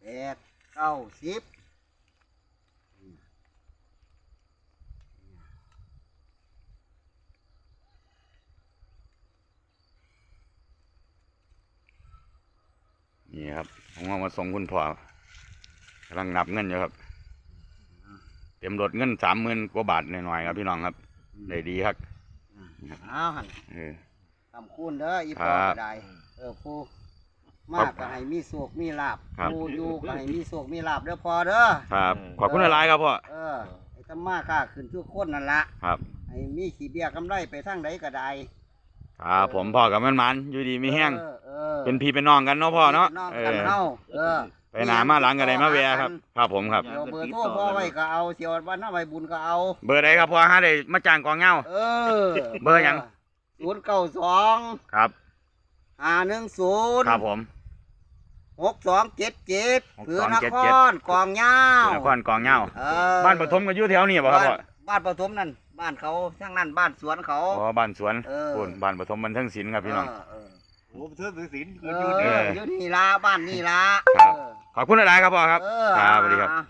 แปดเก้าสิบนี่ครับผมเอามาส่งคุณพ่อกำลังนับเงินอยู่ครับ เต็มรถเงินสามหมื่นกว่าบาทหน่อยๆครับพี่น้องครับได้ดีครับเอาหันเออ ทำคูณเด้ออีครัพ่อบก็ได้เออผู้ มากก็ให้มีโศกมีลาบครับผู้อยู่ก็ให้มีโศกมีลาบเด้อพอเด้อครับ ขอบคุณหลายๆครับพ่อ เออไอ้ตำมาค่าขึ้นทุกคนนั่นละครับ ให้มีขี้เบี้ยกำไรไปทางใดก็ได้ครับผมพ่อกับมันมันๆอยู่ดีมีแห้งเออออเป็นพี่เป็นน้องกันเนาะพ่อเนาะน้องเอกันอเฮาเออ ไปหนามาหลังกันไดมาแวะครับ ครับผมครับ เดี๋ยวเบอร์โทรพ่อไว้ก็เอาเสียววันหน้าใบบุญก็เอา เบอร์ใดครับพ่อฮะได้มาจ้างกองเงา เออเบอร์หยัง ศูนย์เก้าสองครับ ห้าหนึ่งศูนย์ครับผม หกสองเจ็ดเจ็ดหกคือสองนเจ็ดคเจ็ดรกองเงานครกองเงาเออบ้านปฐมก็อยู่แถวนี้บ่ครับพ่อบ้านบ้านปฐมนั่นบ้านเขาทั้งนั้นบ้านสวนเขาอ๋อบ้านสวนเออคุณบ้านปฐมบันเทิงศิลป์ครับพี่น้องเเออโอ้เธอถือศีลเอคืออยู่อนี่เอออยู่นี่ละบ้านนี่ละครับเออขอบคุณหลายๆครับพ่อครับเออครับสวัสดีครับอ่า